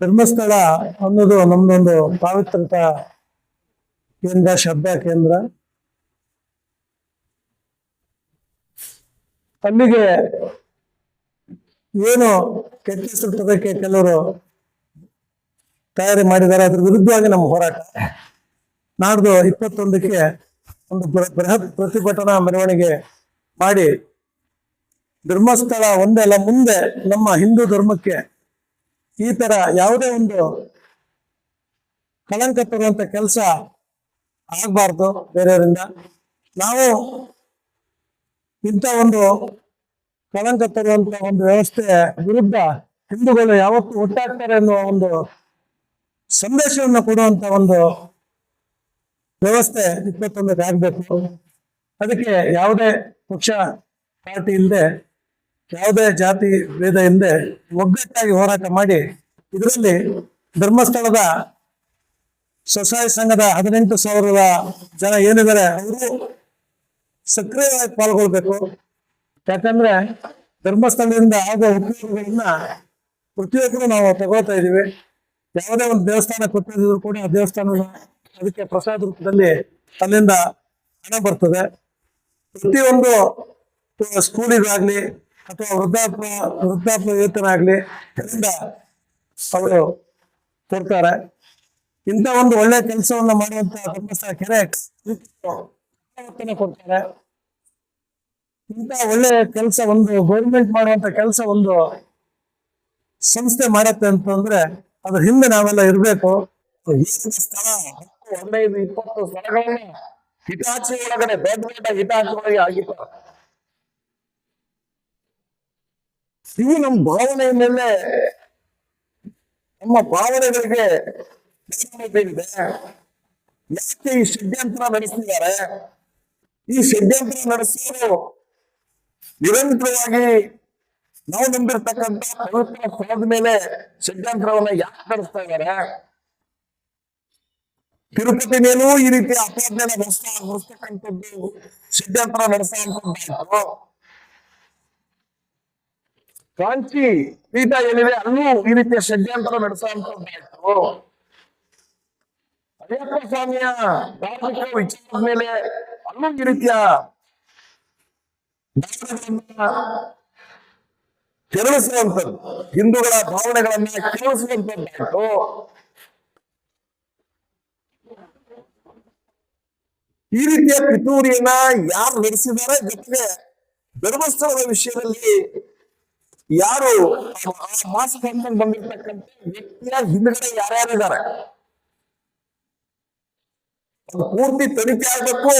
ಧರ್ಮಸ್ಥಳ ಅನ್ನೋದು ನಮ್ದೊಂದು ಪಾವಿತ್ರತ ಕೇಂದ್ರ ಶಬ್ದ ಕೇಂದ್ರ. ಅಲ್ಲಿಗೆ ಏನು ತರಕ್ಕೆ ಕೆಲವರು ತಯಾರಿ ಮಾಡಿದ್ದಾರೆ, ಅದ್ರ ವಿರುದ್ಧವಾಗಿ ನಮ್ಮ ಹೋರಾಟ. ನಾಡ್ದು ಇಪ್ಪತ್ತೊಂದಕ್ಕೆ ಒಂದು ಬೃಹತ್ ಪ್ರತಿಭಟನಾ ಮೆರವಣಿಗೆ ಮಾಡಿ ಧರ್ಮಸ್ಥಳ ಒಂದೆಲ್ಲ ಮುಂದೆ ನಮ್ಮ ಹಿಂದೂ ಧರ್ಮಕ್ಕೆ ಈ ತರ ಯಾವುದೇ ಒಂದು ಕಳಂಕ ತರುವಂತ ಕೆಲಸ ಆಗಬಾರ್ದು ಬೇರೆಯವರಿಂದ. ನಾವು ಇಂಥ ಒಂದು ಕಳಂಕ ತರುವಂತ ಒಂದು ವ್ಯವಸ್ಥೆ ವಿರುದ್ಧ ಹಿಂದೂಗಳು ಯಾವತ್ತೂ ಒಟ್ಟಾಗ್ತಾರೆ ಅನ್ನುವ ಒಂದು ಸಂದೇಶವನ್ನು ಕೊಡುವಂತ ಒಂದು ವ್ಯವಸ್ಥೆ ಇಪ್ಪತ್ತೊಂದಕ್ಕೆ ಆಗ್ಬೇಕು. ಅದಕ್ಕೆ ಯಾವುದೇ ಪಕ್ಷ, ಪಾರ್ಟಿ ಇಲ್ಲದೆ ಯಾವುದೇ ಜಾತಿ ಭೇದ ಇಲ್ಲದೆ ಒಗ್ಗಟ್ಟಾಗಿ ಹೋರಾಟ ಮಾಡಿ ಇದರಲ್ಲಿ ಧರ್ಮಸ್ಥಳದ ಸ್ವಸಹಾಯ ಸಂಘದ ಹದಿನೆಂಟು ಸಾವಿರದ ಜನ ಏನಿದ್ದಾರೆ, ಅವರು ಸಕ್ರಿಯವಾಗಿ ಪಾಲ್ಗೊಳ್ಬೇಕು. ಯಾಕಂದ್ರೆ ಧರ್ಮಸ್ಥಳದಿಂದ ಆಗುವ ಉಪಯೋಗಗಳನ್ನ ಪ್ರತಿಯೊಬ್ಬರು ನಾವು ತಗೊಳ್ತಾ ಇದ್ದೀವಿ. ಯಾವುದೇ ಒಂದು ದೇವಸ್ಥಾನ ಕೊಟ್ಟಿದ್ರು ಕೂಡ ಆ ದೇವಸ್ಥಾನ ಅದಕ್ಕೆ ಪ್ರಸಾದ ರೂಪದಲ್ಲಿ ಅಲ್ಲಿಂದ ಹಣ ಬರ್ತದೆ. ಪ್ರತಿಯೊಂದು ಸ್ಕೂಲಿಗಾಗ್ಲಿ ಅಥವಾ ವೃದ್ಧಾಪ್ಯ ವೃದ್ಧಾಪ್ಯ ವೇತನ ಆಗಲಿ ಅದರಿಂದ ಅವರು ಕೊಡ್ತಾರೆ. ಇಂಥ ಒಂದು ಒಳ್ಳೆ ಕೆಲಸವನ್ನು ಮಾಡುವಂತ ಧರ್ಮಸ್ಥಳ ಕೆರೆ ಕೊಡ್ತಾರೆ. ಇಂಥ ಒಳ್ಳೆ ಕೆಲಸ ಒಂದು ಗೌರ್ಮೆಂಟ್ ಮಾಡುವಂತ ಕೆಲಸ ಒಂದು ಸಂಸ್ಥೆ ಮಾಡತ್ತೆ ಅಂತಂದ್ರೆ ಅದ್ರ ಹಿಂದೆ ನಾವೆಲ್ಲ ಇರಬೇಕು. ಸ್ಥಳ, ಹತ್ತು, ಹದಿನೈದು, ಇಪ್ಪತ್ತು ಸ್ಥಳಗಳನ್ನ ಹಿತಾಚಿ ಒಳಗಡೆ ದೊಡ್ಡ ದೊಡ್ಡ ಹಿತಾಚಿ ಒಳಗೆ ಆಗಿತ್ತು. ಇವು ನಮ್ಮ ಭಾವನೆಯ ಮೇಲೆ ನಮ್ಮ ಭಾವನೆಗಳಿಗೆ ಬೀರಿದೆ ಯಾಕೆ ಈ ಷಡ್ಯಂತ್ರ ನಡೆಸ್ತಿದ್ದಾರೆ ಈ ಷಡ್ಯಂತ್ರ ನಡೆಸೋರು ನಿರಂತರವಾಗಿ ನಾವು ನಂಬಿರ್ತಕ್ಕಂಥ ಪವಿತ್ರ ಸ್ಥಳದ ಮೇಲೆ ಷಡ್ಯಂತ್ರವನ್ನ ಯಾಕೆ ನಡೆಸ್ತಾ ಇದ್ದಾರೆ? ತಿರುಪತಿ ಮೇಲೂ ಈ ರೀತಿ ಅಪಾದನೆ ನಡೆಸ್ತಾ ನಡೆಸ್ತಕ್ಕಂಥದ್ದು ಷಡ್ಯಂತ್ರ ನಡೆಸುವಂತದ್ದು ಕಾಂಚಿ, ಪೀಠ ಏನಿದೆ ಅಲ್ಲೂ ಈ ರೀತಿಯ ಷಡ್ಯಂತರ ನಡೆಸುವಂತದ್ದಾಯ್ತು ಅಯ್ಯಪ್ಪ ಸ್ವಾಮಿಯ ಧಾರ್ಮಿಕ ವಿಚಾರದ ಮೇಲೆ ಅಲ್ಲೂ ಈ ರೀತಿಯ ಕೆರಳಿಸುವಂಥದ್ದು ಹಿಂದೂಗಳ ಭಾವನೆಗಳನ್ನ ಕೆರಳಿಸುವಂತದ್ದಾಯ್ತು ಈ ರೀತಿಯ ಪಿತೂರಿಯನ್ನ ಯಾರು ನಡೆಸಿದ್ದಾರೆ ಜೊತೆಗೆ ಧರ್ಮಸ್ಥಳದ ವಿಷಯದಲ್ಲಿ ಯಾರು? ಆ ಆ ಬಂದಿರ್ತಕ್ಕಂತ ವ್ಯಕ್ತಿಯ ಹಿಂದ್ಗಡೆ ಯಾರ್ಯಾರಿದ್ದಾರೆ ಪೂರ್ತಿ ತನಿಖೆ ಆಗ್ಬೇಕು.